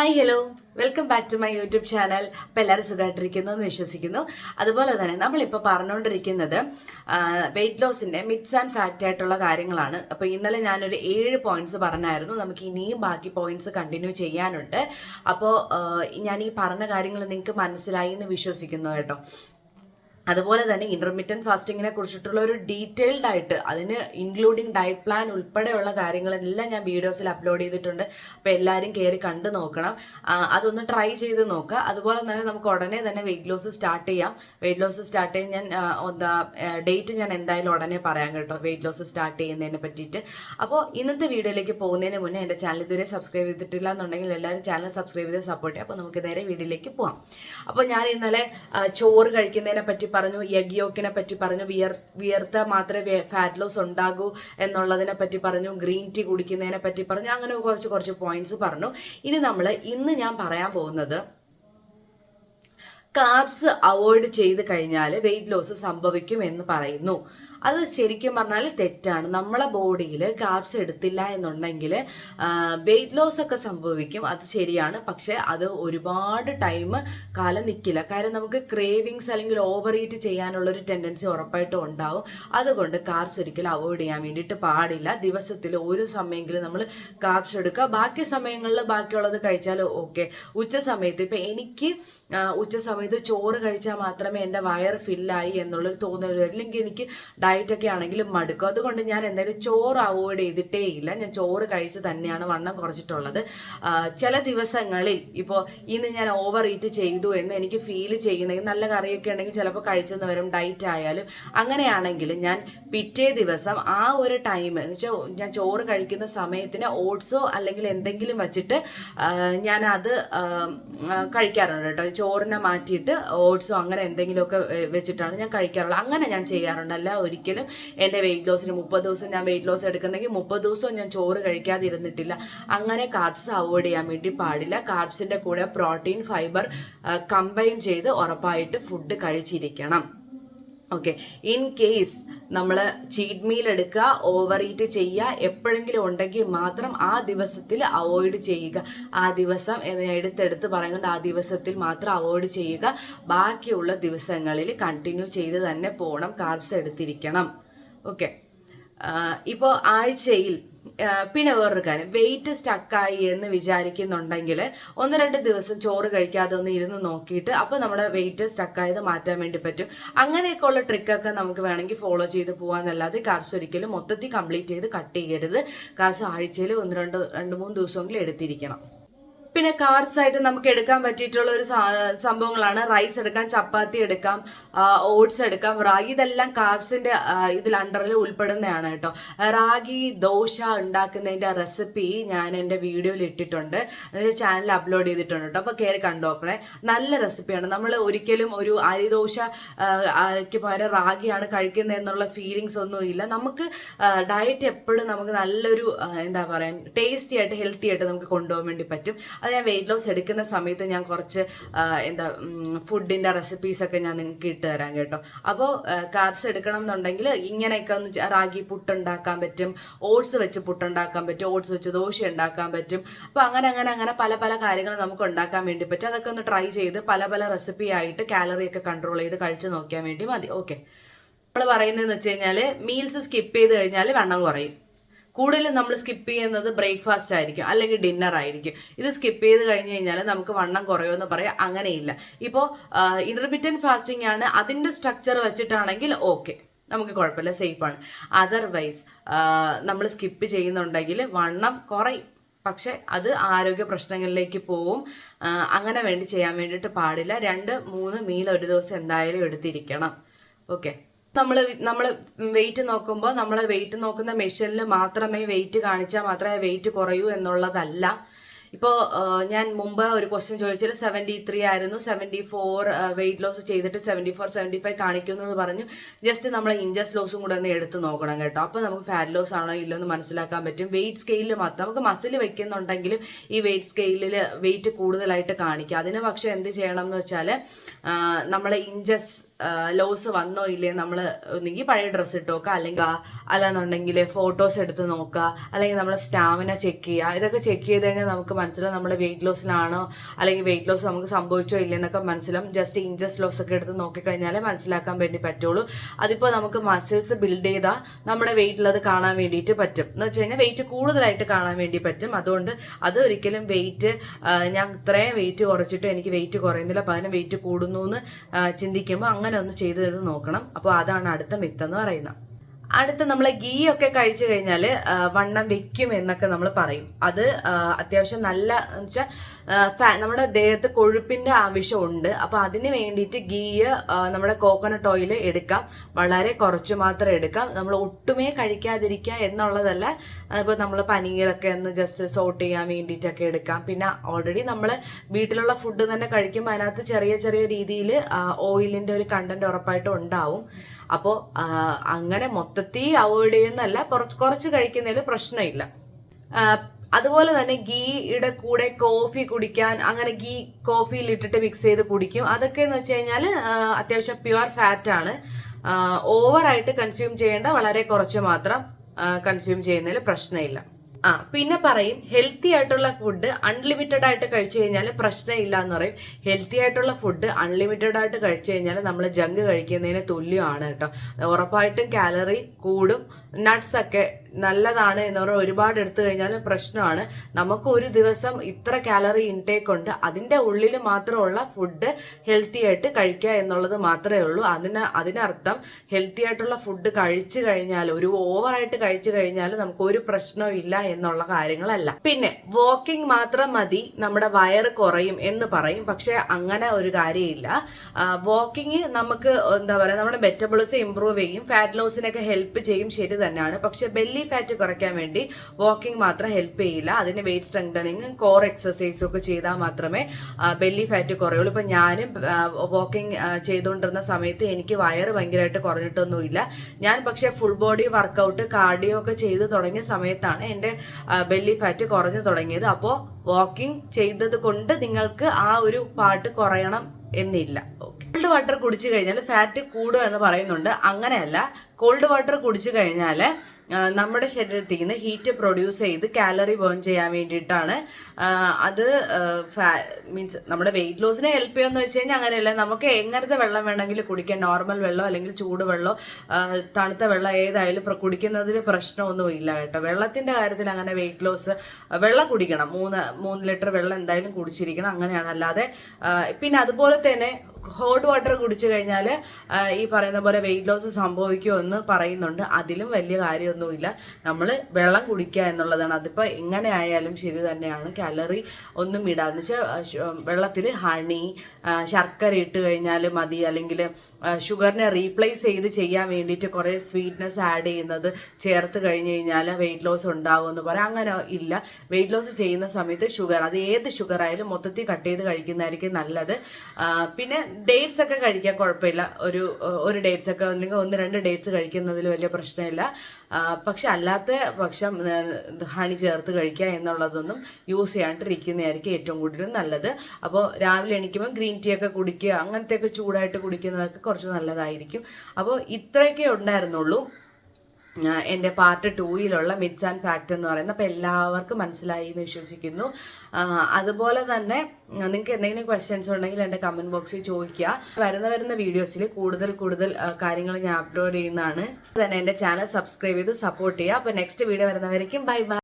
Hi hello welcome back to my YouTube channel അപ്പോൾ എല്ലാവരും സുഖമായിട്ടിരിക്കുന്നു എന്ന് വിശ്വസിക്കുന്നു. അതുപോലെ തന്നെ നമ്മളിപ്പോൾ പറഞ്ഞുകൊണ്ടിരിക്കുന്നത് വെയിറ്റ് ലോസിന്റെ മിക്സ് ആൻഡ് ഫാക്റ്റ് ആയിട്ടുള്ള കാര്യങ്ങളാണ്. അപ്പോൾ ഇന്നലെ ഞാനൊരു ഏഴ് പോയിന്റ്സ് പറഞ്ഞായിരുന്നു. നമുക്ക് ഇനിയും ബാക്കി പോയിന്റ്സ് കണ്ടിന്യൂ ചെയ്യാനുണ്ട്. അപ്പോൾ ഞാൻ ഈ പറഞ്ഞ കാര്യങ്ങൾ നിങ്ങൾക്ക് മനസ്സിലായി എന്ന് വിശ്വസിക്കുന്നു കേട്ടോ. അതുപോലെ തന്നെ ഇന്റർമീഡിയറ്റ് ഫാസ്റ്റിങ്ങിനെ കുറിച്ചിട്ടുള്ള ഒരു ഡീറ്റെയിൽഡ് ആയിട്ട് അതിന് ഇൻക്ലൂഡിങ് ഡയറ്റ് പ്ലാൻ ഉൾപ്പെടെയുള്ള കാര്യങ്ങളെല്ലാം ഞാൻ വീഡിയോസിൽ അപ്ലോഡ് ചെയ്തിട്ടുണ്ട്. അപ്പോൾ എല്ലാവരും കയറി കണ്ടു നോക്കണം. അതൊന്ന് ട്രൈ ചെയ്ത് നോക്കുക അതുപോലെ തന്നെ നമുക്ക് ഉടനെ തന്നെ വെയിറ്റ് ലോസ് സ്റ്റാർട്ട് ചെയ്യാം. വെയിറ്റ് ലോസ് സ്റ്റാർട്ട് ചെയ്യാൻ ഞാൻ എന്താ ഡേറ്റ് ഞാൻ എന്തായാലും ഉടനെ പറയാം കേട്ടോ. വെയിറ്റ് ലോസ് സ്റ്റാർട്ട് ചെയ്യുന്നതിനെ പറ്റിയിട്ട്. അപ്പോൾ ഇന്നത്തെ വീഡിയോയിലേക്ക് പോകുന്നതിന് മുന്നേ എന്റെ ചാനൽ ഇതുവരെ സബ്സ്ക്രൈബ് ചെയ്തിട്ടില്ല എന്നുണ്ടെങ്കിൽ എല്ലാവരും ചാനൽ സബ്സ്ക്രൈബ് ചെയ്ത് സപ്പോർട്ട് ചെയ്യാം അപ്പോൾ നമുക്ക് നേരെ വീഡിയോയിലേക്ക് പോവാം. അപ്പോൾ ഞാൻ ഇന്നലെ ചോറ് കഴിക്കുന്നതിനെ പറ്റി പറഞ്ഞു എഗ് യോക്കിനെ പറ്റി പറഞ്ഞു വിയർ വിയർത്ത മാത്രമേ ഫാറ്റ് ലോസ് ഉണ്ടാകൂ എന്നുള്ളതിനെ പറ്റി പറഞ്ഞു ഗ്രീൻ ടീ കുടിക്കുന്നതിനെ പറ്റി പറഞ്ഞു അങ്ങനെ കുറച്ച് കുറച്ച് പോയിന്റ്സ് പറഞ്ഞു. ഇനി നമ്മൾ ഇന്ന് ഞാൻ പറയാൻ പോകുന്നത് കാർബ്സ് അവോയ്ഡ് ചെയ്ത് കഴിഞ്ഞാൽ വെയിറ്റ് ലോസ് സംഭവിക്കും എന്ന് പറയുന്നു. അത് ശരിക്കും പറഞ്ഞാൽ തെറ്റാണ്. നമ്മളെ ബോഡിയിൽ കാർബ്സ് എടുത്തില്ല എന്നുണ്ടെങ്കിൽ വെയിറ്റ് ലോസ് ഒക്കെ സംഭവിക്കും. അത് ശരിയാണ്. പക്ഷെ അത് ഒരുപാട് ടൈം കാലം നിൽക്കില്ല കാര്യം നമുക്ക് ക്രേവിങ്സ് അല്ലെങ്കിൽ ഓവർ ഈറ്റ് ചെയ്യാനുള്ള ഒരു ടെൻഡൻസി ഉറപ്പായിട്ടും ഉണ്ടാവും. അതുകൊണ്ട് കാർബ്സ് ഒരിക്കലും അവോയ്ഡ് ചെയ്യാൻ വേണ്ടിയിട്ട് പാടില്ല. ദിവസത്തിൽ ഒരു സമയമെങ്കിലും നമ്മൾ കാർബ്സ് എടുക്കുക. ബാക്കി സമയങ്ങളിൽ ബാക്കിയുള്ളത് കഴിച്ചാൽ ഓക്കെ ഉച്ച സമയത്ത് ഇപ്പം എനിക്ക് ഉച്ച സമയത്ത് ചോറ് കഴിച്ചാൽ മാത്രമേ എന്റെ വയർ ഫില്ലായി എന്നുള്ളൊരു തോന്നൽ അല്ലെങ്കിൽ എനിക്ക് ഡയറ്റ് ഒക്കെ ആണെങ്കിലും മടുക്കും. അതുകൊണ്ട് ഞാൻ എന്തായാലും ചോറ് അവോയ്ഡ് ചെയ്തിട്ടേ ഇല്ല ഞാൻ ചോറ് കഴിച്ച് തന്നെയാണ് വണ്ണം കുറച്ചിട്ടുള്ളത്. ചില ദിവസങ്ങളിൽ ഇപ്പോൾ ഇന്ന് ഞാൻ ഓവർ ഈറ്റ് ചെയ്തു എന്ന് എനിക്ക് ഫീൽ ചെയ്യുന്നെങ്കിൽ നല്ല കറിയൊക്കെ ഉണ്ടെങ്കിൽ ചിലപ്പോൾ കഴിച്ചെന്ന് വരും ഡയറ്റ് ആയാലും. അങ്ങനെയാണെങ്കിൽ ഞാൻ പിറ്റേ ദിവസം ആ ഒരു ടൈം എന്ന് വെച്ചാൽ ഞാൻ ചോറ് കഴിക്കുന്ന സമയത്തിന് ഓട്സോ അല്ലെങ്കിൽ എന്തെങ്കിലും വെച്ചിട്ട് ഞാൻ അത് കഴിക്കാറുണ്ട് കേട്ടോ. ചോറിനെ മാറ്റിയിട്ട് ഓട്സോ അങ്ങനെ എന്തെങ്കിലുമൊക്കെ വെച്ചിട്ടാണ് ഞാൻ കഴിക്കാറുള്ളത്. അങ്ങനെ ഞാൻ ചെയ്യാറുണ്ട്. അല്ല ഒരിക്കലും എന്റെ വെയിറ്റ് ലോസിന് മുപ്പത് ദിവസം ഞാൻ വെയിറ്റ് ലോസ് എടുക്കുന്നെങ്കിൽ മുപ്പത് ദിവസവും ഞാൻ ചോറ് കഴിക്കാതിരുന്നിട്ടില്ല. അങ്ങനെ കാർബ്സ് അവോയ്ഡ് ചെയ്യാൻ വേണ്ടി പാടില്ല. കാർബ്സിന്റെ കൂടെ പ്രോട്ടീൻ ഫൈബർ കമ്പൈൻ ചെയ്ത് ഉറപ്പായിട്ട് ഫുഡ് കഴിച്ചിരിക്കണം. ഓക്കെ ഇൻ കേസ് നമ്മൾ ചീറ്റ് മീൽ എടുക്കുക ഓവർ ഈറ്റ് ചെയ്യുക എപ്പോഴെങ്കിലും ഉണ്ടെങ്കിൽ മാത്രം ആ ദിവസത്തിൽ അവോയ്ഡ് ചെയ്യുക. ആ ദിവസം എടുത്തെടുത്ത് പറയുന്നുണ്ട് ആ ദിവസത്തിൽ മാത്രം അവോയ്ഡ് ചെയ്യുക. ബാക്കിയുള്ള ദിവസങ്ങളിൽ കണ്ടിന്യൂ ചെയ്ത് തന്നെ പോകണം കാർബ്സ് എടുത്തിരിക്കണം. ഓക്കെ ഇപ്പോൾ ആഴ്ചയിൽ പിന്നെ വേറൊരു കാര്യം. വെയിറ്റ് സ്റ്റക്കായി എന്ന് വിചാരിക്കുന്നുണ്ടെങ്കിൽ ഒന്ന് രണ്ട് ദിവസം ചോറ് കഴിക്കാതെ ഒന്ന് ഇരുന്ന് നോക്കിയിട്ട് അപ്പോൾ നമ്മുടെ വെയിറ്റ് സ്റ്റക്കായത് മാറ്റാൻ വേണ്ടി പറ്റും. അങ്ങനെയൊക്കെ ഉള്ള ട്രിക്കൊക്കെ നമുക്ക് വേണമെങ്കിൽ ഫോളോ ചെയ്ത് പോകാന്നല്ലാതെ കാർബ്സ് ഒരിക്കലും മൊത്തത്തിൽ കംപ്ലീറ്റ് ചെയ്ത് കട്ട് ചെയ്യരുത്. കാർബ്സ് ആഴ്ചയിൽ ഒന്ന് രണ്ട് രണ്ട് മൂന്ന് ദിവസമെങ്കിലും എടുത്തിരിക്കണം. പിന്നെ കാർബ്സ് ആയിട്ട് നമുക്ക് എടുക്കാൻ പറ്റിയിട്ടുള്ള ഒരു സംഭവങ്ങളാണ്. റൈസ് എടുക്കാം ചപ്പാത്തി എടുക്കാം ഓട്സ് എടുക്കാം. റാഗി ഇതെല്ലാം കാർബ്സിന്റെ ഇതിൽ അണ്ടറിൽ ഉൾപ്പെടുന്നതാണ് കേട്ടോ. റാഗി ദോശ ഉണ്ടാക്കുന്നതിന്റെ റെസിപ്പി ഞാൻ എന്റെ വീഡിയോയിൽ ഇട്ടിട്ടുണ്ട്. ചാനൽ അപ്ലോഡ് ചെയ്തിട്ടുണ്ട് കേട്ടോ. അപ്പോൾ കയറി കണ്ടോക്കണേ നല്ല റെസിപ്പിയാണ് നമ്മൾ ഒരിക്കലും ഒരു അരിദോശ അരയ്ക്ക് പകരം റാഗിയാണ് കഴിക്കുന്നത് എന്നുള്ള ഫീലിങ്സ് ഒന്നും ഇല്ല. നമുക്ക് ഡയറ്റ് എപ്പോഴും നമുക്ക് നല്ലൊരു എന്താ പറയുക ടേസ്റ്റി ആയിട്ട് ഹെൽത്തി ആയിട്ട് നമുക്ക് കൊണ്ടുപോകാൻ വേണ്ടി പറ്റും. അത് ഞാൻ വെയിറ്റ് ലോസ് എടുക്കുന്ന സമയത്ത് ഞാൻ കുറച്ച് എന്താ ഫുഡിന്റെ റെസിപ്പീസൊക്കെ ഞാൻ നിങ്ങൾക്ക് ഇട്ട് തരാം കേട്ടോ. അപ്പോൾ കാപ്സ് എടുക്കണം എന്നുണ്ടെങ്കിൽ ഇങ്ങനെയൊക്കെ ഒന്ന് റാഗി പുട്ടുണ്ടാക്കാൻ പറ്റും ഓട്സ് വെച്ച് പുട്ടുണ്ടാക്കാൻ പറ്റും ഓട്സ് വെച്ച് ദോശ ഉണ്ടാക്കാൻ പറ്റും. അപ്പോൾ അങ്ങനെ അങ്ങനെ അങ്ങനെ പല പല കാര്യങ്ങൾ നമുക്ക് ഉണ്ടാക്കാൻ വേണ്ടി പറ്റും. അതൊക്കെ ഒന്ന് ട്രൈ ചെയ്ത് പല പല റെസിപ്പി ആയിട്ട് കാലറി ഒക്കെ കൺട്രോൾ ചെയ്ത് കഴിച്ച് നോക്കിയാൽ വേണ്ടി മതി. ഓക്കെ നമ്മൾ പറയുന്നതെന്ന് വെച്ച് കഴിഞ്ഞാൽ മീൽസ് സ്കിപ്പ് ചെയ്ത് കഴിഞ്ഞാൽ വെണ്ണം കുറയും. കൂടുതലും നമ്മൾ സ്കിപ്പ് ചെയ്യുന്നത് ബ്രേക്ക്ഫാസ്റ്റ് ആയിരിക്കും അല്ലെങ്കിൽ ഡിന്നർ ആയിരിക്കും. ഇത് സ്കിപ്പ് ചെയ്ത് കഴിഞ്ഞ് കഴിഞ്ഞാൽ നമുക്ക് വണ്ണം കുറയുമെന്ന് പറയാം അങ്ങനെയില്ല. ഇപ്പോൾ ഇന്റർമീഡിയറ്റ് ഫാസ്റ്റിംഗ് ആണ് അതിന്റെ സ്ട്രക്ചർ വെച്ചിട്ടാണെങ്കിൽ ഓക്കെ നമുക്ക് കുഴപ്പമില്ല സേഫാണ് അതർവൈസ് നമ്മൾ സ്കിപ്പ് ചെയ്യുന്നുണ്ടെങ്കിൽ വണ്ണം കുറയും. പക്ഷെ അത് ആരോഗ്യ പ്രശ്നങ്ങളിലേക്ക് പോവും. അങ്ങനെ വേണ്ടി ചെയ്യാൻ വേണ്ടിയിട്ട് പാടില്ല. രണ്ട് മൂന്ന് മീൽ ഒരു ദിവസം എന്തായാലും എടുത്തിരിക്കണം. ഓക്കെ നമ്മൾ നമ്മൾ വെയിറ്റ് നോക്കുമ്പോൾ നമ്മൾ വെയിറ്റ് നോക്കുന്ന മെഷീനിൽ മാത്രമേ വെയിറ്റ് കാണിച്ചാൽ മാത്രമേ വെയിറ്റ് കുറയൂ എന്നുള്ളതല്ല. ഇപ്പോൾ ഞാൻ മുമ്പ് ഒരു ക്വസ്റ്റ്യൻ ചോദിച്ചാൽ സെവന്റി ത്രീ ആയിരുന്നു. സെവന്റി ഫോർ വെയിറ്റ് ലോസ് ചെയ്തിട്ട് സെവന്റി ഫോർ സെവന്റി ഫൈവ് കാണിക്കുന്നു എന്ന് പറഞ്ഞു. ജസ്റ്റ് നമ്മൾ ഇഞ്ചസ് ലോസും കൂടെ ഒന്ന് എടുത്ത് നോക്കണം കേട്ടോ. അപ്പോൾ നമുക്ക് ഫാറ്റ് ലോസ് ആണോ ഇല്ലോ എന്ന് മനസ്സിലാക്കാൻ പറ്റും. വെയിറ്റ് സ്കെയിലിൽ മാത്രം. നമുക്ക് മസിൽ വെക്കുന്നുണ്ടെങ്കിലും ഈ വെയിറ്റ് സ്കെയിലിൽ വെയിറ്റ് കൂടുതലായിട്ട് കാണിക്കുക അതിന് പക്ഷേ എന്ത് ചെയ്യണം എന്ന് വെച്ചാൽ നമ്മൾ ഇഞ്ചസ് ലോസ് വന്നോ ഇല്ലേ നമ്മൾ ഒന്നെങ്കിൽ പഴയ ഡ്രസ്സ് ഇട്ട് നോക്കുക അല്ലെങ്കിൽ അല്ലാന്നുണ്ടെങ്കിൽ ഫോട്ടോസ് എടുത്ത് നോക്കുക അല്ലെങ്കിൽ നമ്മൾ സ്റ്റാമിന ചെക്ക് ചെയ്യുക ഇതൊക്കെ ചെക്ക് ചെയ്ത് കഴിഞ്ഞാൽ നമുക്ക് മനസ്സിലാവും നമ്മുടെ വെയിറ്റ് ലോസിലാണോ അല്ലെങ്കിൽ വെയിറ്റ് ലോസ് നമുക്ക് സംഭവിച്ചോ ഇല്ലെന്നൊക്കെ മനസ്സിലാവും. ജസ്റ്റ് ഇഞ്ചസ് ലോസ് ഒക്കെ എടുത്ത് നോക്കിക്കഴിഞ്ഞാലേ മനസ്സിലാക്കാൻ വേണ്ടി പറ്റുള്ളൂ. അതിപ്പോൾ നമുക്ക് മസിൽസ് ബിൽഡ് ചെയ്താൽ നമ്മുടെ വെയിറ്റിൽ അത് കാണാൻ വേണ്ടിയിട്ട് പറ്റും. എന്ന് വെച്ച് കഴിഞ്ഞാൽ വെയിറ്റ് കൂടുതലായിട്ട് കാണാൻ വേണ്ടി പറ്റും. അതുകൊണ്ട് അത് ഒരിക്കലും വെയിറ്റ് ഞാൻ ഇത്രയും വെയിറ്റ് കുറച്ചിട്ട് എനിക്ക് വെയിറ്റ് കുറയുന്നില്ല. പകരം വെയിറ്റ് കൂടുന്നു എന്ന് ചിന്തിക്കുമ്പോൾ അങ്ങനെ ഒന്ന് ചെയ്തു ചെയ്ത് നോക്കണം. അപ്പോൾ അതാണ് അടുത്ത മിത്തെന്ന് പറയുന്നത്. അടുത്ത നമ്മൾ ഗീ ഒക്കെ കഴിച്ചു കഴിഞ്ഞാൽ വണ്ണം വെക്കും എന്നൊക്കെ നമ്മൾ പറയും. അത് അത്യാവശ്യം നല്ല വെച്ചാൽ നമ്മുടെ ദേഹത്ത് കൊഴുപ്പിന്റെ ആവശ്യമുണ്ട്. അപ്പോൾ അതിന് വേണ്ടിയിട്ട് ഗീ നമ്മുടെ കോക്കനട്ട് ഓയിൽ എടുക്കാം. വളരെ കുറച്ച് മാത്രം എടുക്കാം. നമ്മൾ ഒട്ടുമേ കഴിക്കാതിരിക്കുക എന്നുള്ളതല്ല. അതിപ്പോൾ നമ്മൾ പനീരൊക്കെ ഒന്ന് ജസ്റ്റ് സോട്ട് ചെയ്യാൻ വേണ്ടിയിട്ടൊക്കെ എടുക്കാം. പിന്നെ ഓൾറെഡി നമ്മൾ വീട്ടിലുള്ള ഫുഡ് തന്നെ കഴിക്കുമ്പോൾ അതിനകത്ത് ചെറിയ ചെറിയ രീതിയിൽ ഓയിലിന്റെ ഒരു കണ്ടന്റ് ഉറപ്പായിട്ടും ഉണ്ടാവും. അപ്പോൾ അങ്ങനെ മൊത്തത്തിൽ അവോയ്ഡ് ചെയ്യുന്നല്ല കുറച്ച് കുറച്ച് കഴിക്കുന്നതിൽ പ്രശ്നമില്ല. അതുപോലെ തന്നെ ഗീയുടെ കൂടെ കോഫി കുടിക്കാൻ അങ്ങനെ ഗീ കോഫിയിൽ ഇട്ടിട്ട് മിക്സ് ചെയ്ത് കുടിക്കും. അതൊക്കെ എന്ന് വെച്ച് കഴിഞ്ഞാൽ അത്യാവശ്യം പ്യുവർ ഫാറ്റ് ആണ്. ഓവറായിട്ട് കൺസ്യൂം ചെയ്യേണ്ട വളരെ കുറച്ച് മാത്രം കൺസ്യൂം ചെയ്യുന്നതിൽ പ്രശ്നമില്ല. ആ പിന്നെ പറയും ഹെൽത്തി ആയിട്ടുള്ള ഫുഡ് അൺലിമിറ്റഡ് ആയിട്ട് കഴിച്ചു കഴിഞ്ഞാൽ പ്രശ്നമില്ല എന്ന് പറയും. ഹെൽത്തി ആയിട്ടുള്ള ഫുഡ് അൺലിമിറ്റഡ് ആയിട്ട് കഴിച്ചു കഴിഞ്ഞാൽ നമ്മൾ ജങ്ക് കഴിക്കുന്നതിന് തുല്യമാണ് കേട്ടോ. ഉറപ്പായിട്ടും കാലറി കൂടും നട്ട്സ് ഒക്കെ നല്ലതാണ് എന്ന് പറഞ്ഞാൽ ഒരുപാട് എടുത്തു കഴിഞ്ഞാൽ പ്രശ്നമാണ്. നമുക്ക് ഒരു ദിവസം ഇത്ര കാലറി ഇൻടേക്ക് ഉണ്ട്. അതിന്റെ ഉള്ളിൽ മാത്രമുള്ള ഫുഡ് ഹെൽത്തി ആയിട്ട് കഴിക്കുക എന്നുള്ളത് മാത്രമേ ഉള്ളൂ. അതിന് അതിനർത്ഥം ഹെൽത്തി ആയിട്ടുള്ള ഫുഡ് കഴിച്ചു കഴിഞ്ഞാൽ ഒരു ഓവറായിട്ട് കഴിച്ചു കഴിഞ്ഞാൽ നമുക്ക് ഒരു പ്രശ്നവും ഇല്ല എന്നുള്ള കാര്യങ്ങളല്ല. പിന്നെ വാക്കിംഗ് മാത്രം മതി നമ്മുടെ വയറ് കുറയും എന്ന് പറയും. പക്ഷെ അങ്ങനെ ഒരു കാര്യമില്ല. വാക്കിംഗ് നമുക്ക് എന്താ പറയുക നമ്മുടെ മെറ്റബോളിസം ഇമ്പ്രൂവ് ചെയ്യും ഫാറ്റ് ലോസിനൊക്കെ ഹെൽപ്പ് ചെയ്യും ശരി തന്നെയാണ്. പക്ഷെ ബെല്ലി ഫാറ്റ് കുറയ്ക്കാൻ വേണ്ടി വാക്കിംഗ് മാത്രം ഹെൽപ്പ് ചെയ്യില്ല. അതിന് വെയിറ്റ് സ്ട്രെങ്തനിങ് കോർ എക്സസൈസും ഒക്കെ ചെയ്താൽ മാത്രമേ ബെല്ലി ഫാറ്റ് കുറയുള്ളൂ. ഇപ്പം ഞാനും വാക്കിംഗ് ചെയ്തുകൊണ്ടിരുന്ന സമയത്ത് എനിക്ക് വയറ് ഭയങ്കരമായിട്ട് കുറഞ്ഞിട്ടൊന്നുമില്ല. ഞാൻ പക്ഷേ ഫുൾ ബോഡി വർക്കൗട്ട് കാർഡിയോ ഒക്കെ ചെയ്ത് തുടങ്ങിയ സമയത്താണ് എന്റെ ബെല്ലി ഫാറ്റ് കുറഞ്ഞു തുടങ്ങിയത്. അപ്പോൾ വാക്കിംഗ് ചെയ്തത് കൊണ്ട് നിങ്ങൾക്ക് ആ ഒരു പാട്ട് കുറയണം എന്നില്ല. കോൾഡ് വാട്ടർ കുടിച്ചു കഴിഞ്ഞാൽ ഫാറ്റ് കൂടും എന്ന് പറയുന്നുണ്ട്. അങ്ങനെയല്ല. കോൾഡ് വാട്ടർ കുടിച്ചു കഴിഞ്ഞാൽ നമ്മുടെ ശരീരത്തിൽ നിന്ന് ഹീറ്റ് പ്രൊഡ്യൂസ് ചെയ്ത് കാലറി ബേൺ ചെയ്യാൻ വേണ്ടിയിട്ടാണ്. അത് മീൻസ് നമ്മുടെ വെയിറ്റ് ലോസിനെ ഹെൽപ്പ് ചെയ്യുമെന്ന് വെച്ച് കഴിഞ്ഞാൽ അങ്ങനെയല്ല. നമുക്ക് എങ്ങനത്തെ വെള്ളം വേണമെങ്കിലും കുടിക്കാം. നോർമൽ വെള്ളം അല്ലെങ്കിൽ ചൂടുവെള്ളം വെള്ളം തണുത്ത വെള്ളം ഏതായാലും കുടിക്കുന്നതിൽ പ്രശ്നമൊന്നും ഇല്ല കേട്ടോ. വെള്ളത്തിന്റെ കാര്യത്തിൽ അങ്ങനെ വെയിറ്റ് ലോസ് വെള്ളം കുടിക്കണം. മൂന്ന് മൂന്ന് ലിറ്റർ വെള്ളം എന്തായാലും കുടിച്ചിരിക്കണം. അങ്ങനെയാണ്. അല്ലാതെ പിന്നെ അതുപോലെ തന്നെ ഹോട്ട് വാട്ടർ കുടിച്ചു കഴിഞ്ഞാൽ ഈ പറയുന്ന പോലെ വെയിറ്റ് ലോസ് സംഭവിക്കുമെന്ന് പറയുന്നുണ്ട്. അതിലും വലിയ കാര്യമൊന്നുമില്ല. നമ്മൾ വെള്ളം കുടിക്കുക എന്നുള്ളതാണ്. അതിപ്പോൾ എങ്ങനെ ആയാലും ശരി തന്നെയാണ്. കാലറി ഒന്നും ഇടാന്ന് വെച്ചാൽ വെള്ളത്തിൽ ഹണി ശർക്കര ഇട്ട് കഴിഞ്ഞാൽ മതി. അല്ലെങ്കിൽ ഷുഗറിനെ റീപ്ലേസ് ചെയ്ത് ചെയ്യാൻ വേണ്ടിയിട്ട് കുറേ സ്വീറ്റ്നെസ് ആഡ് ചെയ്യുന്നത് ചേർത്ത് കഴിഞ്ഞ് കഴിഞ്ഞാൽ വെയിറ്റ് ലോസ് ഉണ്ടാവും എന്ന് പറയാം. അങ്ങനെ ഇല്ല. വെയിറ്റ് ലോസ് ചെയ്യുന്ന സമയത്ത് ഷുഗർ അത് ഏത് ഷുഗർ ആയാലും മൊത്തത്തിൽ കട്ട് ചെയ്ത് കഴിക്കുന്നതായിരിക്കും നല്ലത്. പിന്നെ ഡേറ്റ്സ് ഒക്കെ കഴിക്കാൻ കുഴപ്പമില്ല. ഒരു ഒരു ഡേറ്റ്സ് ഒക്കെ അല്ലെങ്കിൽ ഒന്ന് രണ്ട് ഡേറ്റ്സ് കഴിക്കുന്നതിൽ വലിയ പ്രശ്നമില്ല. പക്ഷെ അല്ലാത്ത പക്ഷം ഹണി ചേർത്ത് കഴിക്കുക എന്നുള്ളതൊന്നും യൂസ് ചെയ്യാണ്ടിരിക്കുന്നതായിരിക്കും ഏറ്റവും കൂടുതൽ നല്ലത്. അപ്പോൾ രാവിലെ എണീക്കുമ്പോൾ ഗ്രീൻ ടീ ഒക്കെ കുടിക്കുക അങ്ങനത്തെ ഒക്കെ ചൂടായിട്ട് കുടിക്കുന്നതൊക്കെ കുറച്ച് നല്ലതായിരിക്കും. അപ്പോൾ ഇത്രയൊക്കെ ഉണ്ടായിരുന്നുള്ളൂ എന്റെ പാർട്ട് ടൂയിലുള്ള മിഡ്സ് ആൻഡ് ഫാക്ട് എന്ന് പറയുന്നത്. അപ്പോൾ എല്ലാവർക്കും മനസ്സിലായി എന്ന് വിശ്വസിക്കുന്നു. അതുപോലെ തന്നെ നിങ്ങൾക്ക് എന്തെങ്കിലും ക്വസ്റ്റ്യൻസ് ഉണ്ടെങ്കിൽ എന്റെ കമന്റ് ബോക്സിൽ ചോദിക്കുക. വരുന്ന വരുന്ന വീഡിയോസിൽ കൂടുതൽ കൂടുതൽ കാര്യങ്ങൾ ഞാൻ അപ്ലോഡ് ചെയ്യുന്നതാണ്. തന്നെ എന്റെ ചാനൽ സബ്സ്ക്രൈബ് ചെയ്ത് സപ്പോർട്ട് ചെയ്യുക. അപ്പോൾ നെക്സ്റ്റ് വീഡിയോ വരുന്നവരേക്കും ബൈ ബൈ